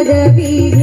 पदवी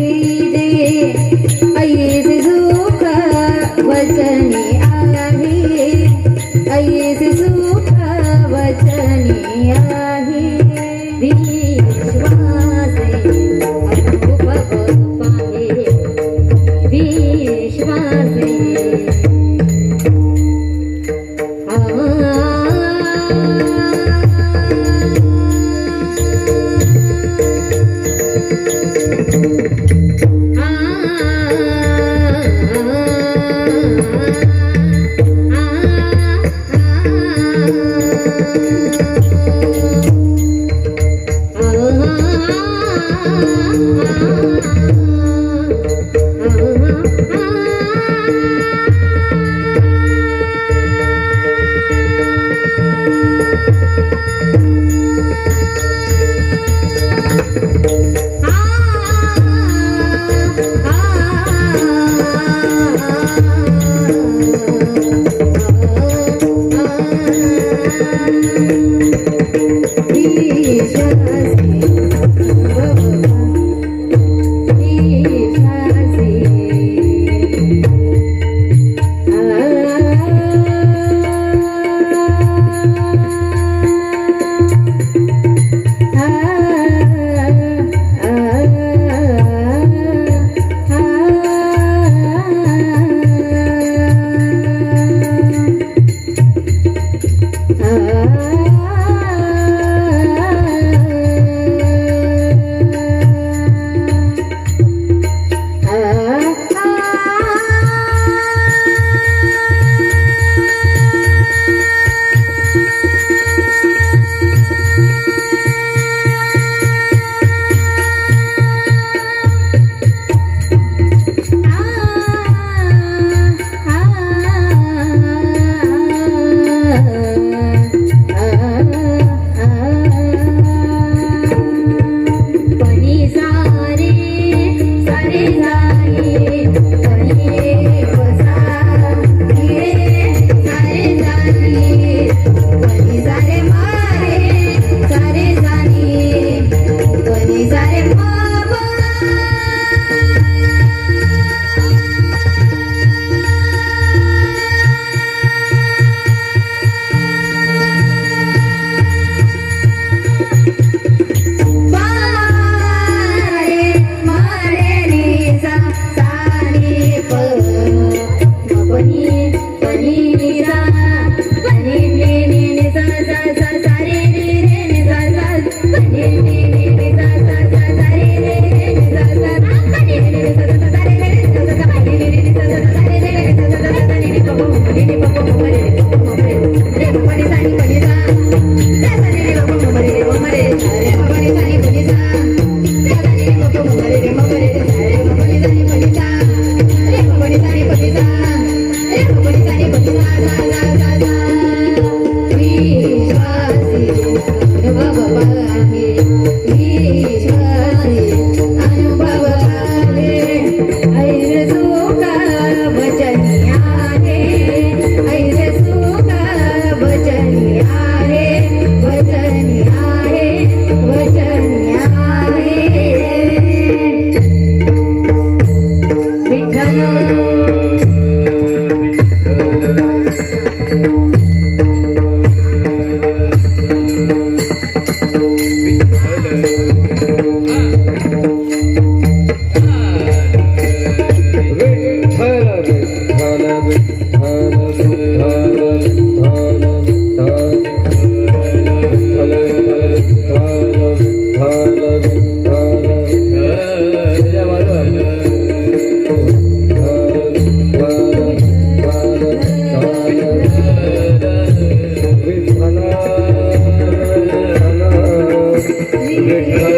Hare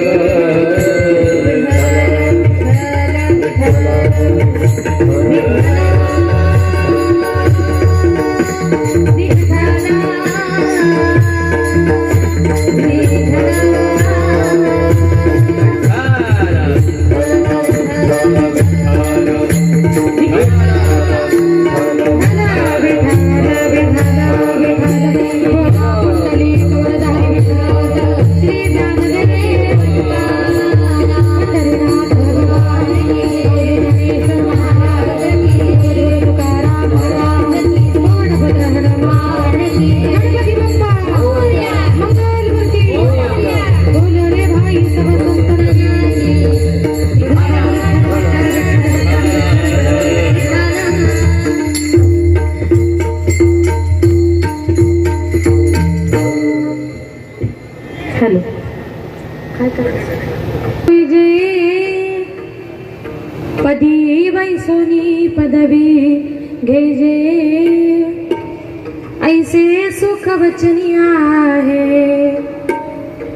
वचनी आहे.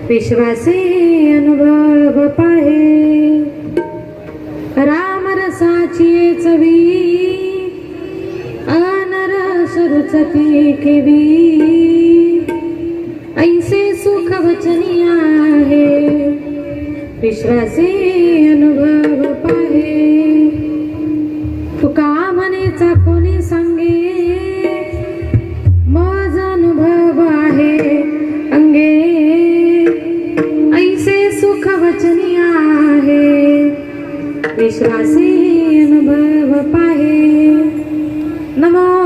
विश्वासे अनुभव पाहे. राम रसाची चवी अनरस रुचती केवी. ऐसे सुख वचनी आहे. विश्वासे आहे. विश्वासी अनुभव पाहे. नमो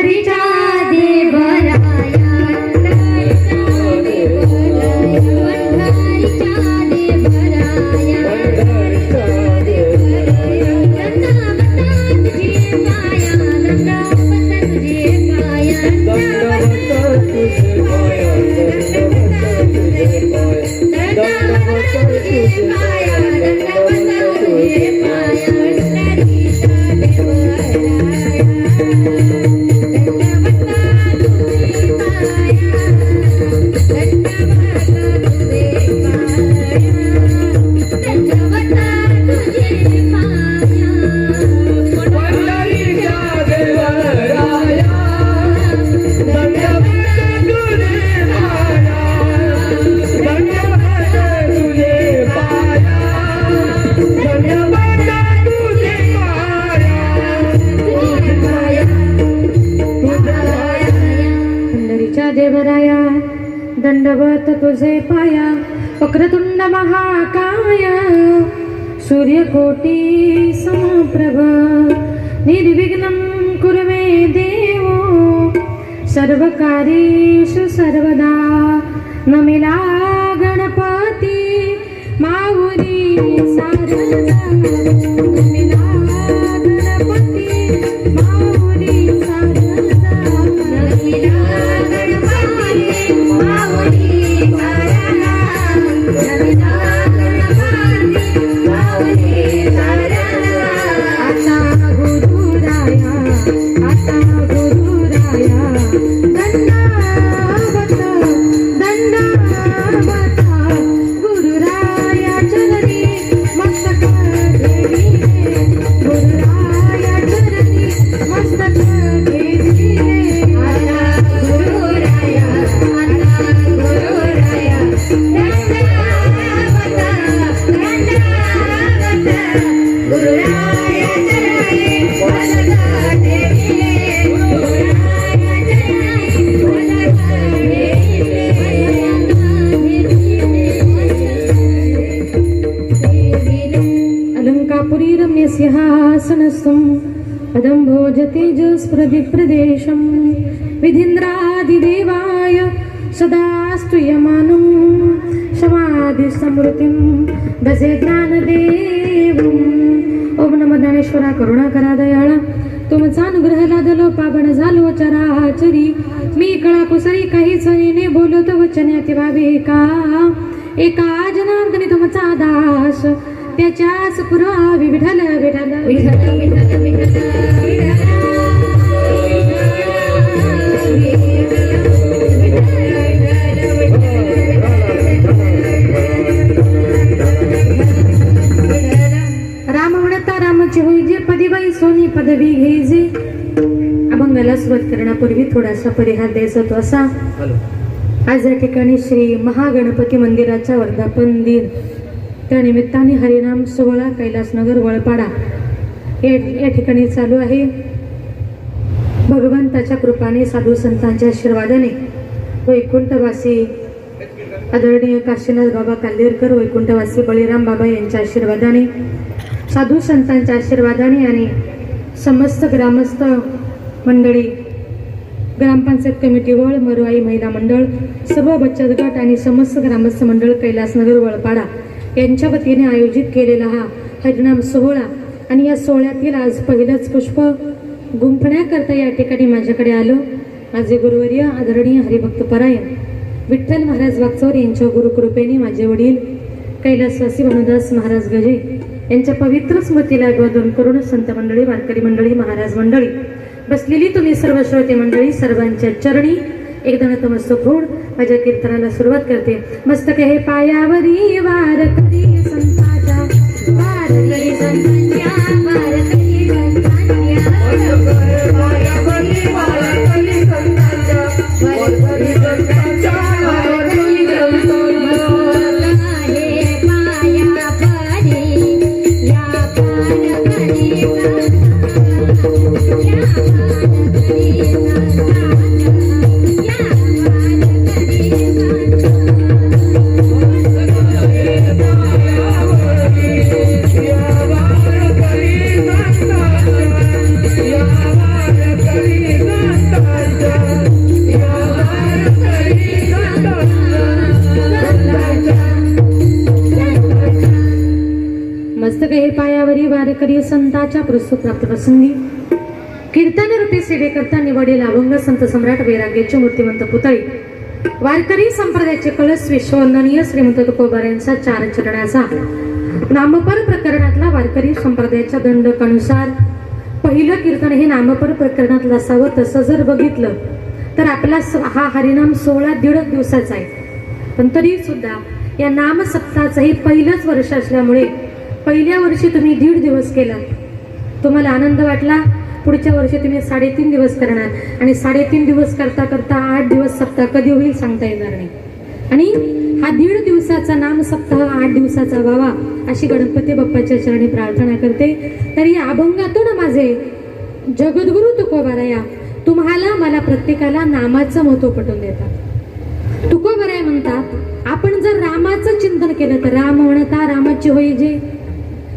घरीच्या देवा सर्व कार्येषु सर्वदा नमिला गणपती माहुरी सारदा नमिला गणपती। अलङ्कापुरीरं पदं भोजते जस्मृदिप्रदेशं विधीन्द्रादिदेवाय सदा स्तूयमानं समाधिसमृतिं भजे ज्ञानदे परमेश्वरा करुणा करा दयाळा. तुमचा अनुग्रह लादलो पाबण झालो चराचरी मी कळा कुसरी काही चरीने बोलत वचने व्हावे का? एका जनार्दनी तुमचा दास. त्याच्याच पुरावी विठल विठल विठल विठल राम थोडासा परिहार द्यायचा तो असा. आज या ठिकाणी श्री महागणपती मंदिराच्या वर्धापन दिन. त्या निमित्ताने हरिनाम सोहळा कैलासनगर वळपाडा या या ठिकाणी चालू आहे. भगवंताच्या कृपाने साधू संतांच्या आशीर्वादाने वैकुंठवासी आदरणीय काशीनाथ बाबा काल्लेरकर वैकुंठवासी बळीराम बाबा यांच्या आशीर्वादाने साधू संतांच्या आशीर्वादाने आणि समस्त ग्रामस्थ मंडळी ग्रामपंचायत कमिटी वळ मरुआई महिला मंडळ सर्व बचत गट आणि समस्त ग्रामस्थ मंडळ कैलासनगर वळपाडा यांच्या वतीने आयोजित केलेला हा हरिनाम सोहळा. आणि या सोहळ्यातील आज पहिलंच पुष्प गुंफण्याकरता या ठिकाणी माझ्याकडे आलं. माझे गुरुवर्य आदरणीय हरिभक्त परायण विठ्ठल महाराज वागचौर यांच्या गुरुकृपेने माझे वडील कैलासवासी भानुदास महाराज गजे यांच्या पवित्र स्मृतीला अभिवादन करून संत मंडळी वारकरी मंडळी महाराज मंडळी बसलेली तुम्ही सर्व श्रोते मंडळी सर्वांच्या चरणी. एकदा नतमस्तक होऊन माझ्या कीर्तनाला सुरुवात करते. मस्तक हे पायावरी वार करी संत आचार्य संतांच्या प्रस्तुत प्राप्त प्रसंगी कीर्तन रूपी सेवेकरता निवडेल अभंग संत सम्राट वैराग्याचे मूर्तिमंत पुतळी. वारकरी संप्रदायाचे कळस विश्ववंदनीय श्रीमंत तुकोबार यांचा चार चरणाचा. नामपर प्रकरणातला वारकरी संप्रदायाच्या दंडकानुसार पहिलं कीर्तन हे नामपर प्रकरणातलं असावं तसं जर बघितलं तर आपला हा हरिनाम सोळा दीड दिवसाचा आहे. पण तरी सुद्धा या नाम सप्ताहाचंही पहिलंच वर्ष असल्यामुळे पहिल्या वर्षी तुम्ही दीड दिवस केला तुम्हाला आनंद वाटला? पुढच्या वर्षी तुम्ही साडेतीन दिवस करणार. आणि साडेतीन दिवस करता करता आठ दिवस सप्ताह कधी होईल सांगता येणार नाही. आणि हा दीड दिवसाचा नाम सप्ताह आठ दिवसाचा व्हावा अशी गणपती बाप्पाच्या चरणी प्रार्थना करते. तर या अभंगातून माझे जगद्गुरु तुकोबाराया तुम्हाला मला प्रत्येकाला नामाचं महत्त्व पटवून देतात. तुकोबराय म्हणतात आपण जर रामाचं चिंतन केलं तर राम म्हणता रामाची होई जे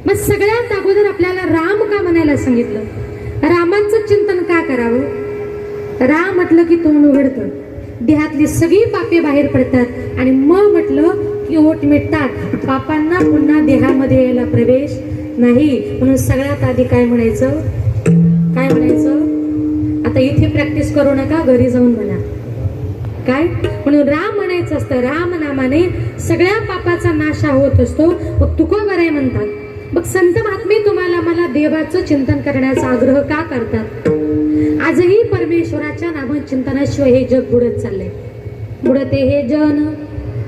मग सगळ्यात अगोदर आपल्याला राम का म्हणायला सांगितलं? रामांचं चिंतन का करावं? राम म्हटलं की तोंड उघडतं. देहातली सगळी पापे बाहेर पडतात आणि मग म्हटलं की ओट मिटतात. पापांना पुन्हा देहामध्ये यायला प्रवेश नाही. म्हणून सगळ्यात आधी काय म्हणायचं? काय म्हणायचं? आता इथे प्रॅक्टिस करू नका घरी जाऊन म्हणा काय? म्हणून राम म्हणायचं असतं. राम नामाने सगळ्या पापाचा नाशा होत असतो. मग तुकोबराय म्हणतात मग संत महात्मे तुम्हाला मला देवाचं चिंतन करण्याचा आग्रह का करतात? आजही परमेश्वराच्या नाम चिंतनाशिवाय हे जग बुडत चाललंय. बुडते हे जन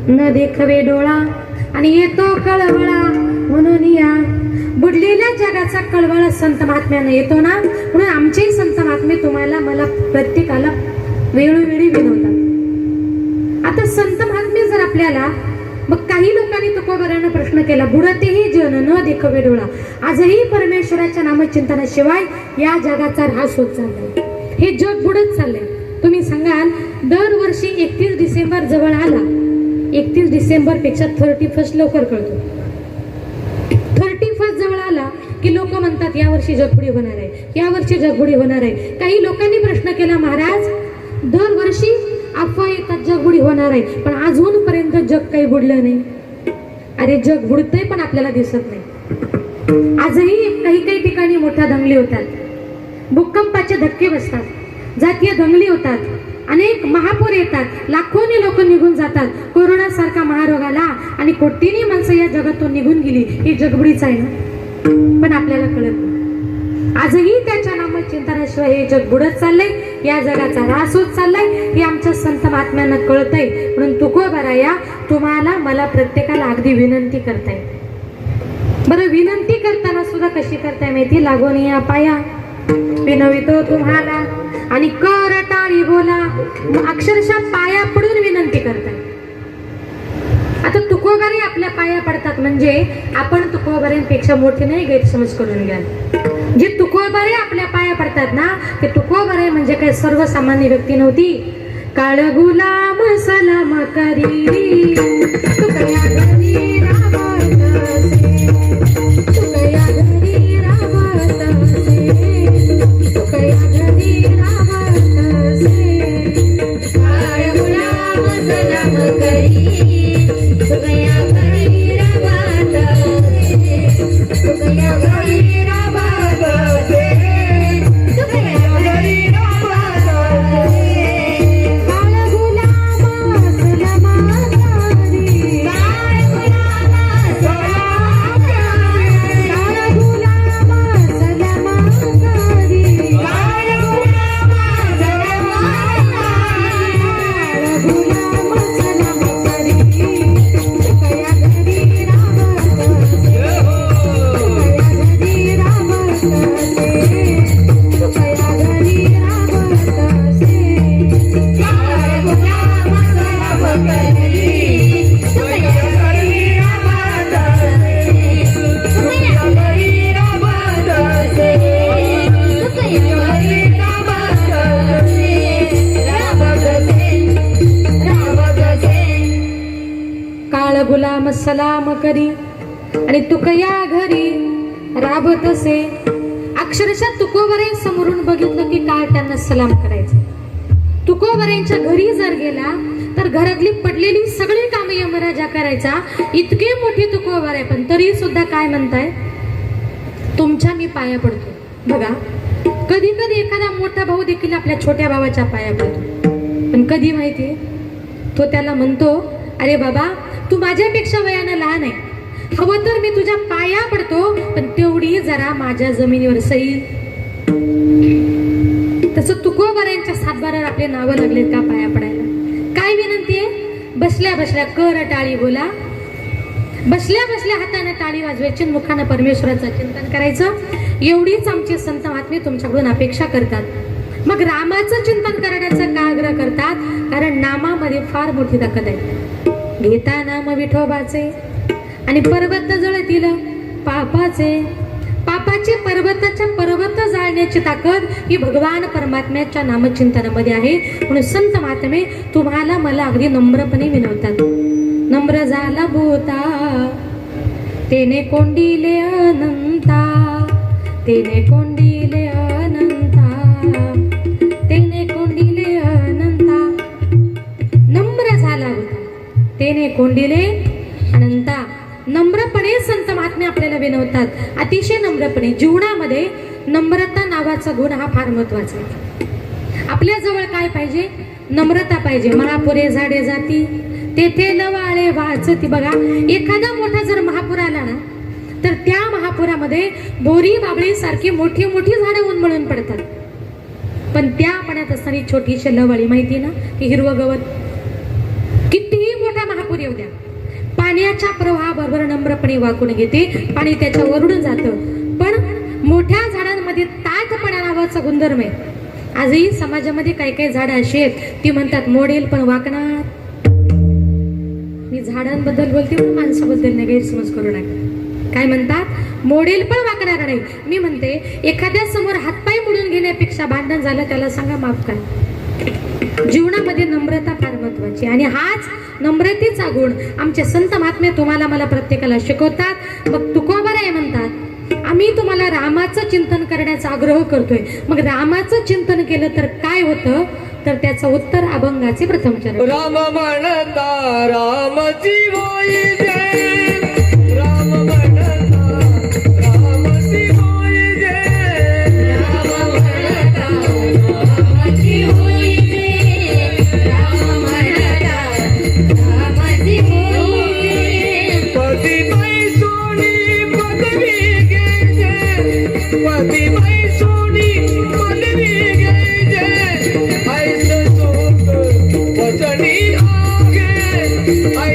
न देखवे डोळा आणि येतो कळवळा म्हणून या. बुडलेल्या जगाचा कळवळा संत महात्म्यानं येतो ना? म्हणून आमचेही संत महात्मे तुम्हाला मला प्रत्येकाला वेळोवेळी विनवतात. आता संत महात्मे जर आपल्याला मग काही लोकांनी तुकोबरानं प्रश्न केला बुडतेही जन न देखवे डोळा. आजही परमेश्वराच्या नामचिंतनाशिवाय या जगाचा ऱ्हास होत चाललाय. हे जग बुडत चाललंय. तुम्ही सांगाल दरवर्षी एकतीस डिसेंबर जवळ आला. एकतीस डिसेंबरपेक्षा थर्टी फर्स्ट लवकर कळतो. थर्टी फर्स्ट जवळ आला की लोक म्हणतात म्हणतात यावर्षी जगबुडी होणार आहे. यावर्षी जगबुडी होणार आहे. काही लोकांनी प्रश्न केला महाराज दरवर्षी अफवा येतात जगबुडी होणार आहे. पण अजूनपर्यंत जग काही बुडलं नाही. अरे जग बुडतंय पण आपल्याला दिसत नाही. आजही काही काही ठिकाणी मोठ्या दंगली होतात. भूकंपाचे धक्के बसतात. जातीय दंगली होतात. अनेक महापूर येतात. लाखोनी लोक निघून जातात. कोरोना सारखा महारोगाला आणि कोटीनी माणसं या जगातून निघून गेली. ही जगबुडीच आहे ना? पण आपल्याला कळत नाही. आजही त्याच्या नामचिंतनाशिवाय हे जग बुडत चाललंय. या जगाचा ऱ्हास होत चाललाय. हे आमच्या संत महात्म्यांना कळतंय. म्हणून तुकोबराया तुम्हाला मला प्रत्येकाला अगदी विनंती करताय. बरं विनंती करताना सुद्धा कशी करताय माहिती? लागून या पाया. विनवितो तुम्हाला. आणि कर टाळी बोला. मग अक्षरशः पाया पडून विनंती करताय. आता तुकोबारे आपल्या पाया पडतात. म्हणजे आपण तुकोबाऱ्यांपेक्षा मोठे नाही गैरसमज करून घ्याल. जे तुकोबरे आपल्या पाया पडतात ना ते तुकोबरे म्हणजे काय सर्वसामान्य व्यक्ती नव्हती. काळ गुलाम सलाम करी तुकया पण काय म्हणताय? तुमच्या मी पाया पडतो. बघा कधी कधी एखादा मोठा भाऊ देखील आपल्या छोट्या भावाच्या पाया पडतो. पण कधी माहिती तो त्याला म्हणतो अरे बाबा तू माझ्यापेक्षा वयानं लहान आहे. हवं तर मी तुझ्या पाया पडतो पण तेवढी जरा माझ्या जमिनीवर सई. तसं तुकोबऱ्यांच्या सातबारावर आपले नावं लागलेत का पाया पडायला? काय विनंती आहे? बसल्या बसल्या कर टाळी बोला. बसल्या बसल्या हाताने टाळी वाजवायची मुखानं परमेश्वराचं चिंतन करायचं. एवढीच आमचे संत महात्मे तुमच्याकडून अपेक्षा करतात. मग रामाचं चिंतन करण्याचा का आग्रह करतात? कारण नामामध्ये फार मोठी ताकद आहे. घेता नाम विठोबाचे आणि पर्वत जळतील पापाचे. पापाचे पर्वताच्या पर्वत जाळण्याची ताकद ही भगवान परमात्म्याच्या नामचिंतनामध्ये आहे. म्हणून संत महात्मे तुम्हाला मला अगदी नम्रपणे विनवतात. नम्र झाला भूता. तेने कोंडीले अनंता. तेने कोंडीले अनंता. तेने कोंडीले अनंता. नम्र झाला होता तेने कोंडीले अनंता. नम्रपणे संत महात्मे आपल्याला विनवतात. अतिशय नम्रपणे. जीवनामध्ये नम्रता नावाचा गुण हा फार महत्त्वाचा आहे. आपल्याजवळ काय पाहिजे? नम्रता पाहिजे. महापुरे झाडे जाती. तेथे नवाळे वाचती. बघा एखादा मोठा जर महापूर आला ना तर त्या महापुरामध्ये बोरी बाबळी सारखी मोठी मोठी झाडं उन्मळून पडतात. पण त्या पाण्यात असणारी छोटीशी लवाळी माहिती ना की हिरवं गवत कितीही मोठा महापूर येऊ द्या पाण्याच्या प्रवाहाबरोबर नम्रपणे वाकून घेते पाणी त्याच्या वरून जातं. पण मोठ्या झाडांमध्ये ताटपणा नावाचा गुणधर्म आहे. आजही समाजामध्ये काही काही झाडं अशी आहेत ती म्हणतात मोडेल पण वाकणार. झाडांबद्दल बोलते पण माणसाबद्दल नाही गैरसमज करू नका. काय म्हणतात? मोडेल पण वागणार नाही. मी म्हणते एखाद्या समोर हातपाय मोडून घेण्यापेक्षा भांडण झालं त्याला सांगा माफ काय जीवनामध्ये नम्रता फार महत्वाची आणि हाच नम्रतेचा गुण आमचे संत महात्मे तुम्हाला मला प्रत्येकाला शिकवतात. मग तुकोबर आहे म्हणतात आम्ही तुम्हाला रामाचं चिंतन करण्याचा आग्रह करतोय. मग रामाचं चिंतन केलं तर काय होतं? तर त्याचं उत्तर अभंगाचे प्रथम चरण. राम म्हणता राम म्हणता राम म्हणता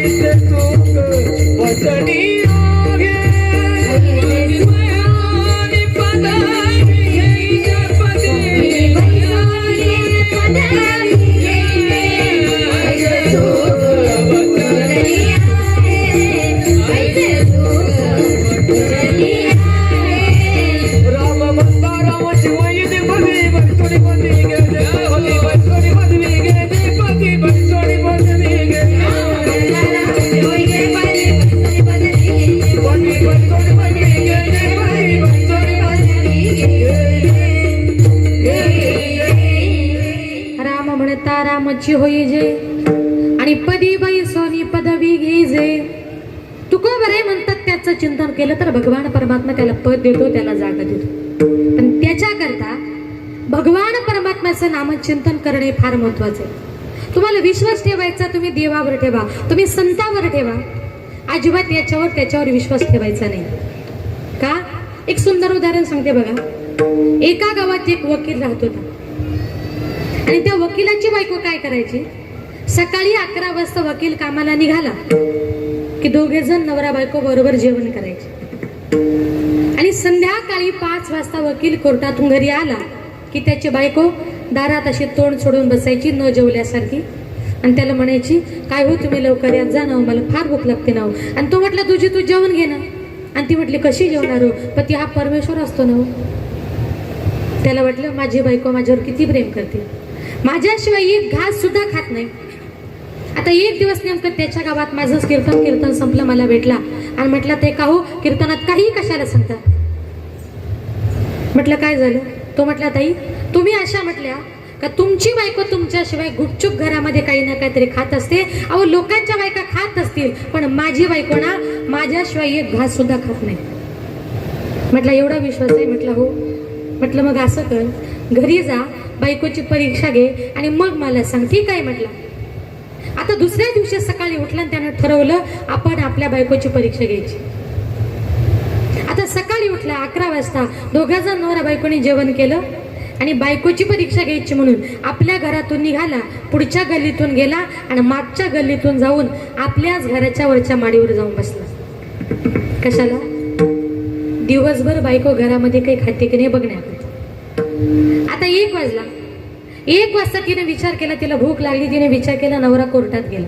ऐसे सुख वचनी म्हणता होई जे. आणि पदी बाई सोनी पदवी घे जे. तुको बरे म्हणतात त्याचं चिंतन केलं तर भगवान परमात्मा त्याला पद देतो त्याला जागा देतो. पण त्याच्याकरता भगवान परमात्म्याचं नामचिंतन करणे फार महत्वाचं आहे. तुम्हाला विश्वास ठेवायचा तुम्ही देवावर ठेवा तुम्ही संतावर ठेवा. अजिबात याच्यावर त्याच्यावर विश्वास ठेवायचा नाही. का? एक सुंदर उदाहरण सांगते बघा. एका गावात एक वकील राहत होता. आणि त्या वकिलाची बायको काय करायची? सकाळी अकरा वाजता वकील कामाला निघाला की दोघे जण नवरा बायको बरोबर जेवण करायचे. आणि संध्याकाळी पाच वाजता वकील कोर्टातून घरी आला की त्याची बायको दारात अशी तोंड सोडून बसायची न जेवल्यासारखी. आणि त्याला म्हणायची काय हो तुम्ही लवकर यात जा ना हो, मला फार भूक लागते ना हो." आणि तो म्हटला तुझी तू जेवण घे ना. आणि ती म्हटली कशी जेवणार हो? पती हा परमेश्वर असतो ना हो. त्याला वाटलं माझी बायको माझ्यावर किती प्रेम करते. माझ्याशिवाय एक घास सुद्धा खात नाही. आता एक दिवस नेमकं त्याच्या गावात माझंच कीर्तन कीर्तन संपलं मला भेटला. आणि म्हटलं ते का हो कीर्तनात काही कशाला सांगतात म्हटलं काय झालं? तो म्हटला ताई तुम्ही अशा म्हटल्या का तुमची बायको तुमच्याशिवाय गुपचूप घरामध्ये काही ना काहीतरी खात असते? अहो लोकांच्या बायका खात असतील पण माझी बायको ना माझ्याशिवाय एक घास सुद्धा खात नाही. म्हटलं एवढा विश्वास आहे? म्हटलं हो. म्हटलं मग असं कर घरी जा बायकोची परीक्षा घे आणि मग मला सांग. ठीक आहे म्हटलं. आता दुसऱ्या दिवशी सकाळी उठलं आणि त्यानं ठरवलं आपण आपल्या बायकोची परीक्षा घ्यायची. आता सकाळी उठला अकरा वाजता दोघा जण नवरा बायकोनी जेवण केलं आणि बायकोची परीक्षा घ्यायची म्हणून आपल्या घरातून निघाला पुढच्या गल्लीतून गेला आणि मागच्या गल्लीतून जाऊन आपल्याच घराच्या वरच्या माडीवर जाऊन बसला. कशाला? दिवसभर बायको घरामध्ये काही खाते की नाही बघण्यात? आता एक वाजला. एक वाजता तिने विचार केला तिला भूक लागली तिने विचार केला नवरा कोर्टात गेला.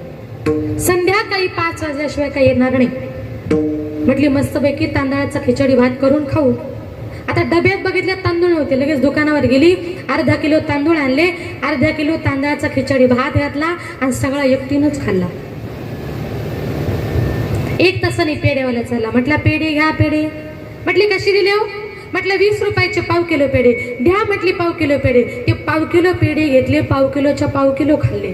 संध्याकाळी पाच वाजल्याशिवाय काही येणार नाही. म्हटली मस्तपैकी तांदळाचा खिचडी भात करून खाऊ. आता डब्यात बघितल्या तांदूळ होते. लगेच दुकानावर गेली अर्धा किलो तांदूळ आणले अर्धा किलो तांदळाचा खिचडी भात घातला आणि सगळा एकटीनच खाल्ला. एक तासाने पेढेवाला चालला. म्हटला पेढे घ्या पेढे. म्हटली कशी दिले हो? म्हटलं वीस रुपयाचे पाव किलो पेढे द्या म्हटली पाव किलो पेढे. ते पाव किलो पेढे घेतले पाव किलोच्या पाव किलो खाल्ले.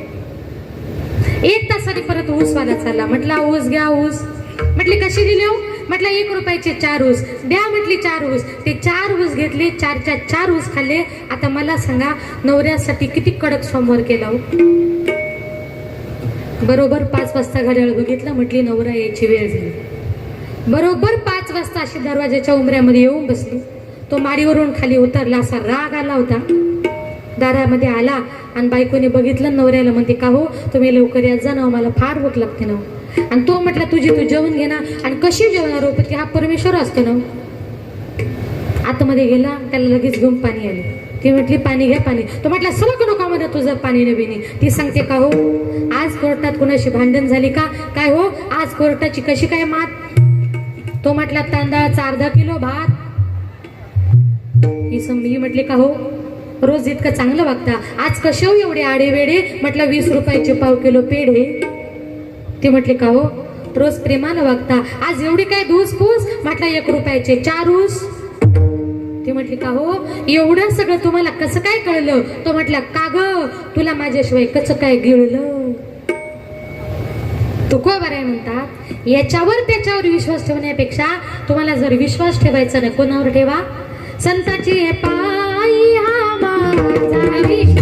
एक तासाने परत ऊसवाला चालला. म्हटला ऊस घ्या ऊस. म्हटली कशी दिली हो? म्हटलं एक रुपयाचे चार ऊस. द्या म्हटली चार ऊस. ते चार ऊस घेतले चारच्या चार ऊस खाल्ले. आता मला सांगा नवऱ्यासाठी किती कडक सोमवार केला हो? बरोबर पाच वाजता घड्याळ बघितलं म्हटली नवरा यायची वेळ झाली. बरोबर पाच वाजता अशी दरवाजाच्या उमऱ्यामध्ये येऊन बसली. तो माडीवरून खाली उतरला असा राग आला होता. दारामध्ये आला आणि बायकोने बघितलं नवऱ्याला म्हणते का हो तुम्ही लवकर यात जा ना मला फार भूक लागते ना हो. आणि तो म्हटला तुझी तू जेवण घे ना. आणि कशी जेवणार हो की हा परमेश्वर असतो ना हो. आतमध्ये गेला त्याला लगेच घेऊन पाणी आले. ती म्हटली पाणी घ्या पाणी. तो म्हटला सरक नका मध्ये तुझं पाणी नवीने? ती सांगते का हो आज कोर्टात कुणाशी भांडण झाली का? काय हो आज कोर्टाची कशी काय मात? तो म्हटला तांदळाचा अर्धा किलो भात. मी म्हटले का हो? रोज इतकं चांगलं वागता. आज कसे हो एवढे आडेवेडे? म्हटलं वीस रुपयाचे पाव किलो पेढे ते म्हटले का हो? रोज प्रेमानं वागता. आज एवढी काय धूस फूस म्हटलं एक रुपयाचे चार ऊस ते म्हटले का हो? एवढं सगळं तुम्हाला कसं काय कळलं? तो म्हटला का ग? तुला माझ्याशिवाय कसं काय गिळलं? तुकोबाराय म्हणतात. याच्यावर त्याच्यावर विश्वास ठेवण्यापेक्षा तुम्हाला जर विश्वास ठेवायचा नाही कोणावर ठेवा? संताची हे पायी हा माझा